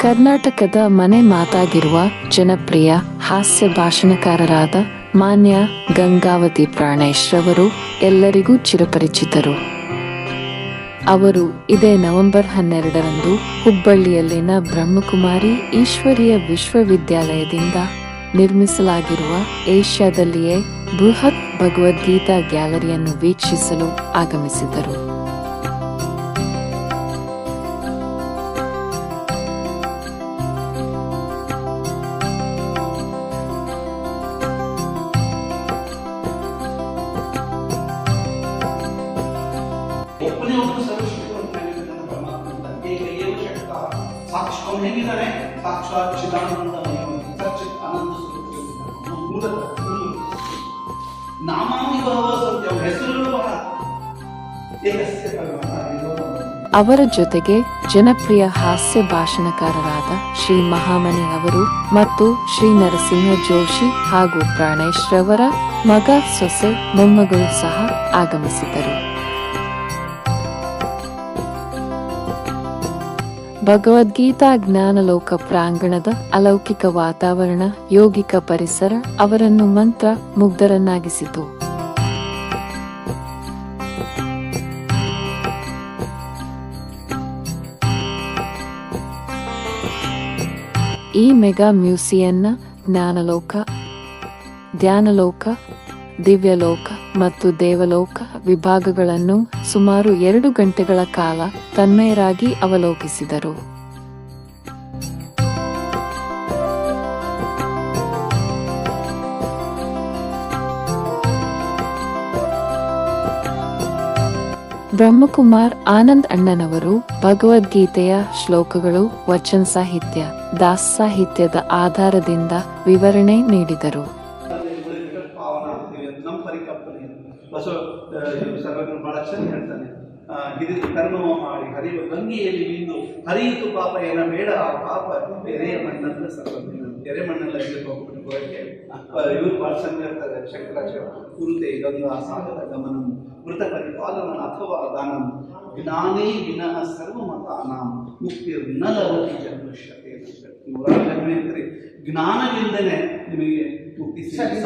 ಕರ್ನಾಟಕದ ಮನೆ ಮಾತಾಗಿರುವ ಜನಪ್ರಿಯ ಹಾಸ್ಯ ಭಾಷಣಕಾರರಾದ ಮಾನ್ಯ ಗಂಗಾವತಿ ಪ್ರಾಣೇಶ್ ರವರು ಎಲ್ಲರಿಗೂ ಚಿರಪರಿಚಿತರು. ಅವರು ಇದೇ ನವೆಂಬರ್ ಹನ್ನೆರಡರಂದು ಹುಬ್ಬಳ್ಳಿಯಲ್ಲಿನ ಬ್ರಹ್ಮಕುಮಾರಿ ಈಶ್ವರೀಯ ವಿಶ್ವವಿದ್ಯಾಲಯದಿಂದ ನಿರ್ಮಿಸಲಾಗಿರುವ ಏಷ್ಯಾದಲ್ಲಿಯೇ ಬೃಹತ್ ಭಗವದ್ಗೀತಾ ಗ್ಯಾಲರಿಯನ್ನು ವೀಕ್ಷಿಸಲು ಆಗಮಿಸಿದರು. ಸಾಕ್ಷಿ ಅವನು ಹೇಗಿದ್ದಾನೆ ಸಾಕ್ಷಾತ್ ಚಿದಾನಂದ ಆನಂದ ನಾಮಾನಿ ಬಹವ ಸತ್ಯ ಪರಮಾತ್ಮ ಅವರ ಜೊತೆಗೆ ಜನಪ್ರಿಯ ಹಾಸ್ಯ ಭಾಷಣಕಾರರಾದ ಶ್ರೀ ಮಹಾಮನಿ ಅವರು ಮತ್ತು ಶ್ರೀ ನರಸಿಂಹ ಜೋಶಿ ಹಾಗೂ ಪ್ರಾಣೇಶ್ ರವರ ಮಗ ಸೊಸೆ ಮೊಮ್ಮಗಳು ಸಹ ಆಗಮಿಸಿದ್ದರು. ಭಗವದ್ಗೀತಾ ಜ್ಞಾನಲೋಕ ಪ್ರಾಂಗಣದ ಅಲೌಕಿಕ ವಾತಾವರಣ, ಯೋಗಿಕ ಪರಿಸರ ಅವರನ್ನು ಮಂತ್ರ ಮುಗ್ಧರನ್ನಾಗಿಸಿತು. ಈ ಮೆಗಾ ಮ್ಯೂಸಿಯನ್ನ ಜ್ಞಾನಲೋಕ, ಧ್ಯಾನಲೋಕ ದಿವ್ಯಲೋಕ ಮತ್ತು ದೇವಲೋಕ ವಿಭಾಗಗಳನ್ನು ಸುಮಾರು ಎರಡು ಗಂಟೆಗಳ ಕಾಲ ತನ್ಮಯರಾಗಿ ಅವಲೋಕಿಸಿದರು. ಬ್ರಹ್ಮಕುಮಾರ್ ಆನಂದ್ ಅಣ್ಣನವರು ಭಗವದ್ಗೀತೆಯ ಶ್ಲೋಕಗಳು, ವಚನ ಸಾಹಿತ್ಯ, ದಾಸ್ ಸಾಹಿತ್ಯದ ಆಧಾರದಿಂದ ವಿವರಣೆ ನೀಡಿದರು ಪಾವನ ಅಂತೀವಿ ಅದು ನಮ್ಮ ಪರಿಕಲ್ಪನೆ ಬಸವ ಸರ್ವಜ್ಞ ಬಹಳ ಚೆನ್ನಾಗಿ ಹೇಳ್ತಾನೆ. ಹಿರಿದು ಕರ್ಮವ ಮಾಡಿ ಹರಿಯುವ ಗಂಗೆಯಲ್ಲಿ ಬಿಂದು ಹರಿಯಿತು ಪಾಪ ಏನ ಬೇಡ ಆ ಪಾಪ ಎರೆಯ ಮಣ್ಣಲ್ಲ ಸರ್ವಜ್ಞ ಎರೆ ಮಣ್ಣಲ್ಲ ಇಲ್ಲಿ ಹೋಗ್ಬಿಟ್ಟು ಇವರು ಬಹಳ ಚೆನ್ನಾಗಿ ಹೇಳ್ತಾರೆ ಶಂಕರಾಚಾರ್ಯ. ಕುರುತೆ ಗಂಗಾ ಸಾಗರ ಗಮನಂ. ಮೃತ ಪರಿಪಾಲನ ಅಥವಾ ದಾನಂ. ಜ್ಞಾನೇ ವಿನಃ ಸರ್ವಮತಾನಾಂ. ಮುಕ್ತಿರ್ನ ಲವತಿ ಜನ್ಮಶ್ಯತೆ ನೂರಾರು ಜನ್ಮ ಇರ್ತಾರೆ. ಜ್ಞಾನವಿಲ್ಲದೆ ನಿಮಗೆ ಮುಕ್ತಿ ಸಿಗಕ್ಕೆ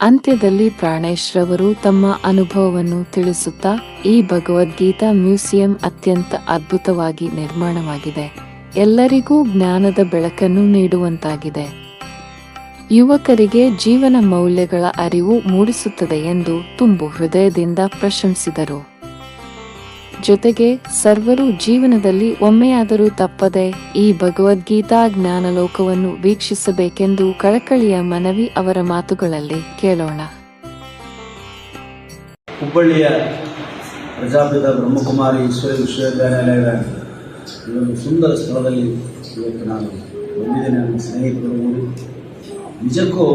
ಅಂತ್ಯದಲ್ಲಿ ಪ್ರಾಣೇಶ್ ರವರು ತಮ್ಮ ಅನುಭವವನ್ನು ತಿಳಿಸುತ್ತಾ ಈ ಭಗವದ್ಗೀತಾ ಮ್ಯೂಸಿಯಂ ಅತ್ಯಂತ ಅದ್ಭುತವಾಗಿ ನಿರ್ಮಾಣವಾಗಿದೆ. ಎಲ್ಲರಿಗೂ ಜ್ಞಾನದ ಬೆಳಕನ್ನು ನೀಡುವಂತಾಗಿದೆ. ಯುವಕರಿಗೆ ಜೀವನ ಮೌಲ್ಯಗಳ ಅರಿವು ಮೂಡಿಸುತ್ತದೆ ಎಂದು ತುಂಬು ಹೃದಯದಿಂದ ಪ್ರಶಂಸಿದರು. ಜೊತೆಗೆ ಸರ್ವರು ಜೀವನದಲ್ಲಿ ಒಮ್ಮೆಯಾದರೂ ತಪ್ಪದೆ ಈ ಭಗವದ್ಗೀತಾ ಜ್ಞಾನಲೋಕವನ್ನು ವೀಕ್ಷಿಸಬೇಕೆಂದು ಕಳಕಳಿಯ ಮನವಿ ಅವರ ಮಾತುಗಳಲ್ಲಿ ಕೇಳೋಣ. ಹುಬ್ಬಳ್ಳಿಯ ಪ್ರಜಾಪಿತ ಬ್ರಹ್ಮಕುಮಾರಿ ವಿಶ್ವವಿದ್ಯಾನಿಲಯದ ಈ ಒಂದು ಸುಂದರ ಸ್ಥಳದಲ್ಲಿ ಇವತ್ತು ನಾನು ಬಂದಿದ್ದೇನೆ. ನನ್ನ ಸ್ನೇಹಿತರು ನಿಜಕ್ಕೂ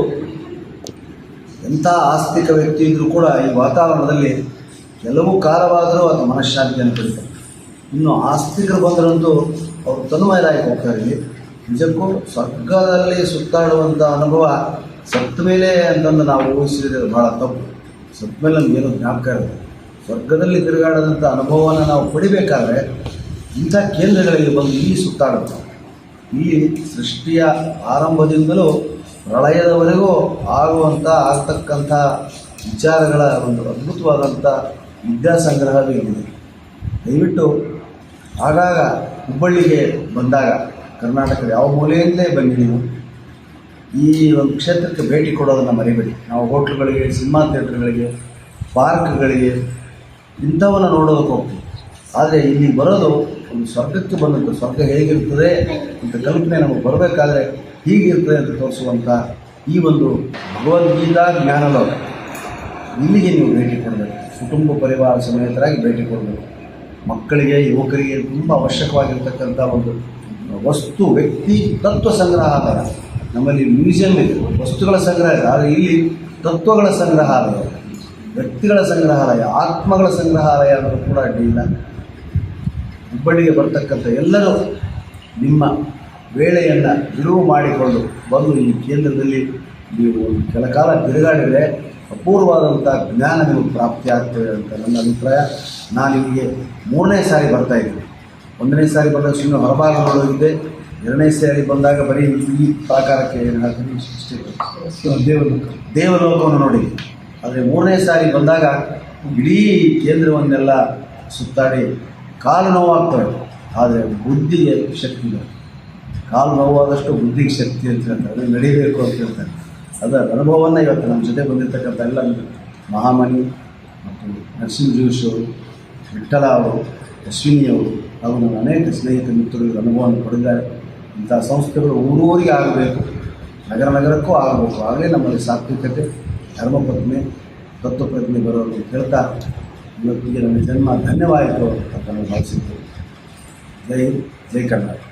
ಎಂಥ ಆಸ್ತಿಕ ವ್ಯಕ್ತಿ ಇದ್ದರೂ ಕೂಡ ಈ ವಾತಾವರಣದಲ್ಲಿ ಕೆಲವು ಕಾಲವಾದರೂ ಅದು ಮನಃಶಾಂತಿಯನ್ನು ಕೊಡುತ್ತೆ ಇನ್ನು ಆಸ್ತಿಕರು ಬಂದರಂತೂ ಅವರು ತನ್ಮಯರಾಗಿ ಹೋಗ್ತಾರೆ. ಇಲ್ಲಿ ನಿಜಕ್ಕೂ ಸ್ವರ್ಗದಲ್ಲಿ ಸುತ್ತಾಡುವಂಥ ಅನುಭವ ಸತ್ತ ಮೇಲೆ ಅಂತಂದು ನಾವು ಊಹಿಸಿದ್ರೆ ಭಾಳ ತಪ್ಪು. ಸತ್ತ ಮೇಲೆ ನಮಗೇನು ಜ್ಞಾಪಕ ಇರುತ್ತೆ. ಸ್ವರ್ಗದಲ್ಲಿ ತಿರುಗಾಡದಂಥ ಅನುಭವವನ್ನು ನಾವು ಪಡಿಬೇಕಾದ್ರೆ ಇಂಥ ಕೇಂದ್ರಗಳಲ್ಲಿ ಬಂದು ಇಲ್ಲಿ ಸುತ್ತಾಡುತ್ತೆ. ಇಲ್ಲಿ ಸೃಷ್ಟಿಯ ಆರಂಭದಿಂದಲೂ ಪ್ರಳಯದವರೆಗೂ ಆಗುವಂಥ ಆಗ್ತಕ್ಕಂಥ ವಿಚಾರಗಳ ಒಂದು ಅದ್ಭುತವಾದಂಥ ವಿದ್ಯಾಸಂಗ್ರಹವೇ ಇಲ್ಲಿದೆ ದಯವಿಟ್ಟು ಆಗಾಗ ಹುಬ್ಬಳ್ಳಿಗೆ ಬಂದಾಗ ಕರ್ನಾಟಕದ ಯಾವ ಮೂಲೆಯಿಂದಲೇ ಬನ್ನಿ ನೀವು. ಈ ಒಂದು ಕ್ಷೇತ್ರಕ್ಕೆ ಭೇಟಿ ಕೊಡೋದನ್ನು ಮರಿಬೇಡಿ. ನಾವು ಹೋಟ್ಲುಗಳಿಗೆ, ಸಿನಿಮಾ ಥಿಯೇಟ್ರ್ಗಳಿಗೆ, ಪಾರ್ಕ್ಗಳಿಗೆ ಇಂಥವನ್ನು ನೋಡೋದಕ್ಕೆ ಹೋಗ್ತೀವಿ. ಆದರೆ ಇಲ್ಲಿ ಬರೋದು ಒಂದು ಸ್ವರ್ಗಕ್ಕೆ ಬಂದಂಥ ಸ್ವರ್ಗ ಹೇಗಿರ್ತದೆ ಅಂತ ಕಲ್ಪನೆ ನಮಗೆ ಬರಬೇಕಾದ್ರೆ ಹೀಗಿರ್ತದೆ ಅಂತ ತೋರಿಸುವಂಥ ಈ ಒಂದು ಭಗವದ್ಗೀತಾ ಜ್ಞಾನಲೋಕ. ಇಲ್ಲಿಗೆ ನೀವು ಭೇಟಿ ಕೊಡಬೇಕು. ಕುಟುಂಬ ಪರಿವಾರ ಸಮೇತರಾಗಿ ಭೇಟಿ ಕೊಡಬೇಕು. ಮಕ್ಕಳಿಗೆ, ಯುವಕರಿಗೆ ತುಂಬ ಅವಶ್ಯಕವಾಗಿರ್ತಕ್ಕಂಥ ಒಂದು ವಸ್ತು, ವ್ಯಕ್ತಿ ತತ್ವ ಸಂಗ್ರಹಾಲಯ. ನಮ್ಮಲ್ಲಿ ಮ್ಯೂಸಿಯಂ ಇದೆ. ವಸ್ತುಗಳ ಸಂಗ್ರಹ ಆದರೆ ಇಲ್ಲಿ ತತ್ವಗಳ ಸಂಗ್ರಹಾಲಯ? ವ್ಯಕ್ತಿಗಳ ಸಂಗ್ರಹಾಲಯ, ಆತ್ಮಗಳ ಸಂಗ್ರಹಾಲಯ ಅನ್ನೋದು ಕೂಡ ಅಡ್ಡಿಯಿಲ್ಲ ಹುಬ್ಬಳ್ಳಿಗೆ ಬರ್ತಕ್ಕಂಥ ಎಲ್ಲರೂ ನಿಮ್ಮ ವೇಳೆಯನ್ನು ಬಿಡುವು ಮಾಡಿಕೊಂಡು ಬಂದು ಈ ಕೇಂದ್ರದಲ್ಲಿ ನೀವು ಒಂದು ಕೆಲ ಕಾಲ ತಿರುಗಾಡಿದರೆ ಅಪೂರ್ವವಾದಂಥ ಜ್ಞಾನ ನಿಮಗೆ ಪ್ರಾಪ್ತಿ ಆಗ್ತೇವೆ ಅಂತ ನನ್ನ ಅಭಿಪ್ರಾಯ. ನಾನು ನಿಮಗೆ ಮೂರನೇ ಸಾರಿ ಬರ್ತಾ ಇದ್ದೀನಿ. ಒಂದನೇ ಸಾರಿ ಬಂದಾಗ ಸುಮ್ಮನೆ ಹೊರಭಾಗ ಮಾಡೋಗಿದ್ದೆ ಎರಡನೇ ಸಾರಿ ಬಂದಾಗ ಬರೀ ಈ ಪ್ರಾಕಾರಕ್ಕೆ ಏನು ಇಷ್ಟೇ ದೇವಲೋಕ. ದೇವಲೋಕವನ್ನು ನೋಡಿ ಆದರೆ ಮೂರನೇ ಸಾರಿ ಬಂದಾಗ ಇಡೀ ಕೇಂದ್ರವನ್ನೆಲ್ಲ ಸುತ್ತಾಡಿ ಕಾಲು ನೋವಾಗ್ತವೆ ಆದರೆ ಬುದ್ಧಿಗೆ ಶಕ್ತಿ ಕಾಲು ನೋವಾದಷ್ಟು ಬುದ್ಧಿಗೆ ಶಕ್ತಿ ಅಂತ ಹೇಳ್ತಾರೆ. ನಡಿಬೇಕು ಅಂತ ಹೇಳ್ತಾರೆ. ಅದರ ಅನುಭವವನ್ನು ಇವತ್ತು ನಮ್ಮ ಜೊತೆ ಬಂದಿರತಕ್ಕಂಥ ಎಲ್ಲ ಮಹಾಮಣಿ ಮತ್ತು ನರಸಿಂಹ ಜೋಶಿ ಅವರು ವಿಠಲ ಅವರು, ಅಶ್ವಿನಿ ಅವರು, ಹಾಗೂ ನಮ್ಮ ಅನೇಕ ಸ್ನೇಹಿತ ಮಿತ್ರರು ಅನುಭವವನ್ನು ಪಡೆದಿದ್ದಾರೆ. ಇಂಥ ಸಂಸ್ಥೆಗಳು ಊರೂರಿಗೆ ಆಗಬೇಕು, ನಗರ ನಗರಕ್ಕೂ ಆಗಬೇಕು. ಆಗಲೇ ನಮ್ಮಲ್ಲಿ ಸಾತ್ವಿಕತೆ ಧರ್ಮಪ್ರಜ್ಞೆ ತತ್ವಪ್ರಜ್ಞೆ ಬರೋದು ಹೇಳ್ತಾ ಇವತ್ತಿಗೆ ನನ್ನ ಜನ್ಮ ಧನ್ಯವಾಯಿತು ಅಂತ ನಾನು ಭಾವಿಸಿದ್ದು ಜೈ ಜೈ ಕರ್ನಾಟಕ.